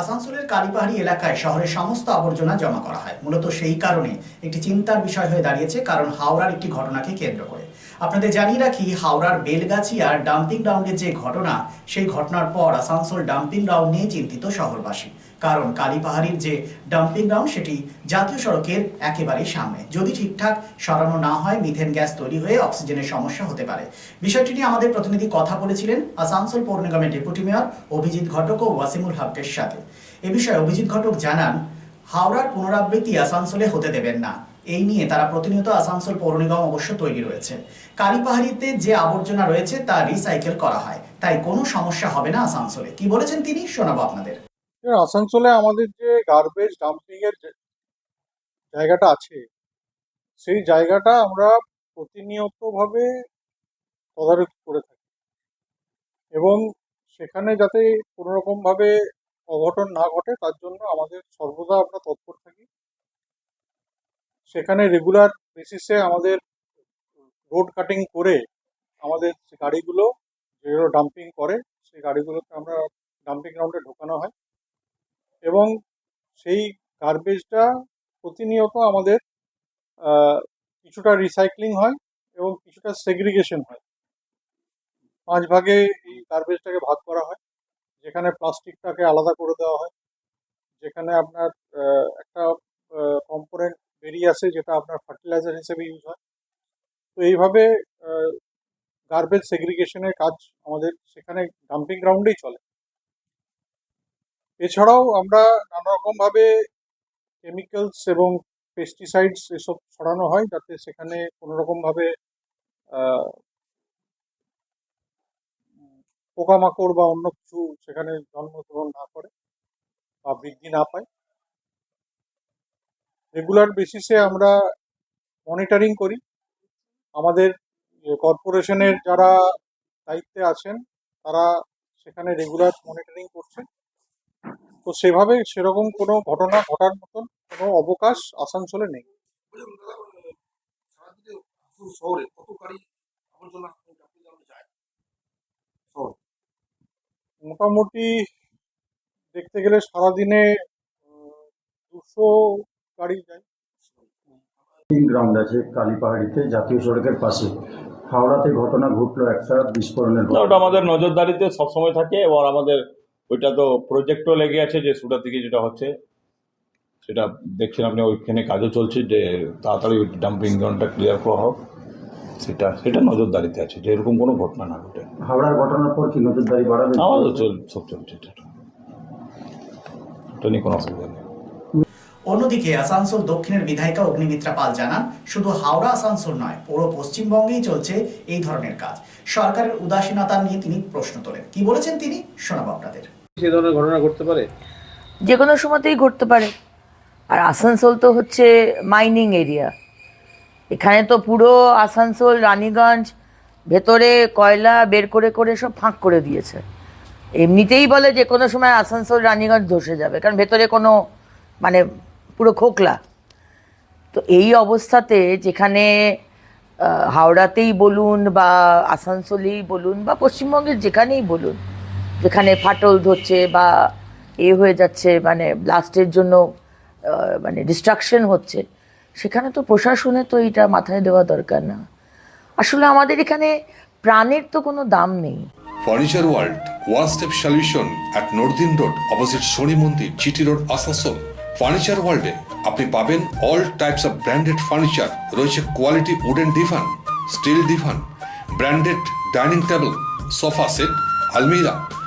আসানসোলের কালীপাহাড়ি এলাকায় শহরের সমস্ত আবর্জনা জমা করা হয়। মূলত সেই কারণে একটি চিন্তার বিষয় হয়ে দাঁড়িয়েছে, কারণ হাওড়ার একটি ঘটনাকে কেন্দ্র করে। আপনাদের জানিয়ে রাখি, হাওড়ার বেলগাছিয়ার ডাম্পিং গ্রাউন্ডের যে ঘটনা, সেই ঘটনার পর আসানসোল ডাম্পিং গ্রাউন্ড নিয়ে চিন্তিত শহরবাসী। কারণ কালীপাহাড়ির যে ডাম্পিং গ্রাউন্ড সেটি জাতীয় সড়কের একেবারেই সামনে। যদি ঠিকঠাক সরানো না হয় মিথেন গ্যাস তৈরি হয়ে অক্সিজেনের সমস্যা হতে পারে। বিষয়টি নিয়ে আমাদের প্রতিনিধি কথা বলেছিলেন আসানসোল পৌর নিগমের ডেপুটি মেয়র অভিজিৎ ঘটক ও ওয়াসিমুল হকের সাথে। এ বিষয়ে অভিজিৎ ঘটক জানান, হাওড়ার পুনরাবৃত্তি আসানসোলে হতে দেবেন না। এই নিয়ে তারা প্রতিনিয়ত আসানসোল পৌর নিগম অবশ্য তৈরি রয়েছে। কালীপাহাড়িতে যে আবর্জনা রয়েছে, তা রিসাইকেল করা হয়। তাই কোনো সমস্যা হবে না আসানসোলে। কি বলেছেন তিনি? শোনাবো আপনাদের। আসানসোলে আমাদের যে গার্বেজ ডাম্পিং এর জায়গাটা আছে, সেই জায়গাটা আমরা প্রতিনিয়ত ভাবে তদারকি করে থাকি। এবং সেখানে যাতে কোনো রকম ভাবে অঘটন না ঘটে, তার জন্য আমাদের সর্বদা আমরা তৎপর থাকি। সেখানে রেগুলার বেসিসে আমাদের রোড কাটিং করে আমাদের গাড়িগুলো যেগুলো ডাম্পিং করে, সেই গাড়িগুলোকে আমরা ডাম্পিং গ্রাউন্ডে ঢোকানো হয়। এবং সেই গার্বেজটা প্রতিনিয়ত আমাদের কিছুটা রিসাইক্লিং হয় এবং কিছুটা সেগ্রিগেশন হয়। পাঁচ ভাগে এই গার্বেজটাকে ভাগ করা হয়। যেখানে প্লাস্টিকটাকে আলাদা করে দেওয়া হয়। যেখানে আপনার একটা কম্পোনেন্ট বেরিয়ে আসে যেটা আপনার ফার্টিলাইজার হিসেবে ইউজ হয়। তো এইভাবে গার্বেজ সেগ্রিগেশনের কাজ আমাদের সেখানে ডাম্পিং গ্রাউন্ডেই চলে। এছাড়াও আমরা নানা রকম ভাবে কেমিক্যালস এবং পেস্টিসাইডস এসব ছড়ানো হয় যাতে সেখানে কোনো রকম ভাবে আহ, পোকামাকড় বা অন্য কিছু সেখানে জন্মগ্রহণ না করে বা বৃদ্ধি না পায়। রেগুলার বেসিসে আমরা মনিটরিং করি। আমাদের কর্পোরেশনের যারা দায়িত্বে আছেন তারা সেখানে রেগুলার মনিটরিং করছেন তো সেভাবে সেরকম কোনো ঘটনা ঘটার মতন কোনো অবকাশ আসানসোলে নেই। শহরে কত গাড়ি আবর্জনা যায় মোটামুটি দেখতে গেলে সারাদিনে দুশো গাড়ি যায়। তিন গ্রাউন্ড আছে কালীপাহাড়িতে জাতীয় সড়কের পাশে। হাওড়াতে ঘটনা ঘটলো একটা বিস্ফোরণের ওটা আমাদের নজরদারিতে সবসময় থাকে এবং আমাদের ওইটা তো প্রজেক্টও লেগে আছে যে সুটা থেকে যেটা হচ্ছে সেটা দেখছেন আপনি ওইখানে কাজও চলছে যে তাড়াতাড়ি ওই ডাম্পিং গ্রাউন্ডটা ক্লিয়ার করা হোক সেটা সেটা নজরদারিতে আছে যে এরকম কোনো ঘটনা না ঘটে। হাওড়ার ঘটনার পর কি নজরদারি বাড়াবে? আমাদের চল সব চলছে নিয়ে কোনো অসুবিধা নেই। অন্যদিকে আসানসোল দক্ষিণের বিধায়িকা অগ্নিমিত্রা পাল জানান শুধু হাওড়া আসানসোল নয় পুরো পশ্চিমবঙ্গেই চলছে এই ধরনের কাজ। সরকারের উদাসীনতা নিয়ে তিনি প্রশ্ন তোলেন। কি বলেছেন তিনি? শোনাবো আপনাদের। সেই ধরনের ঘটনা ঘটতে পারে? যে কোনো সময়তেই ঘটতে পারে। আর আসানসোল তো হচ্ছে মাইনিং এরিয়া এখানে তো পুরো আসানসোল, রানীগঞ্জ, ভেতরে কয়লা বের করে করে সব ফাঁক করে দিয়েছে। এমনিতেই বলে যে কোনো সময় আসানসোল, রানীগঞ্জ ধসে যাবে, কারণ ভেতরে কোনো মানে পুরো খোকলা। তো এই অবস্থাতে যেখানে হাওড়াতেই বলুন বা আসানসোলেই বলুন বা পশ্চিমবঙ্গের যেখানেই বলুন যেখানে ফাটল ধরছে বা এ হয়ে যাচ্ছে মানে ব্লাস্টের জন্য মানে ডিস্ট্রাকশন হচ্ছে, সেখানে তো প্রশাসনে তো এটা মাথায় দেওয়া দরকার না। আসলে আমাদের এখানে প্রাণের তো কোনো দাম নেই। Furniture world one step solution at northern road opposite Shani Mandir GT road Asansol furniture ওয়ার্ল্ডে আপনি পাবেন all types of branded furniture রয়েছে quality wooden divan steel divan branded dining table sofa set আলমিরা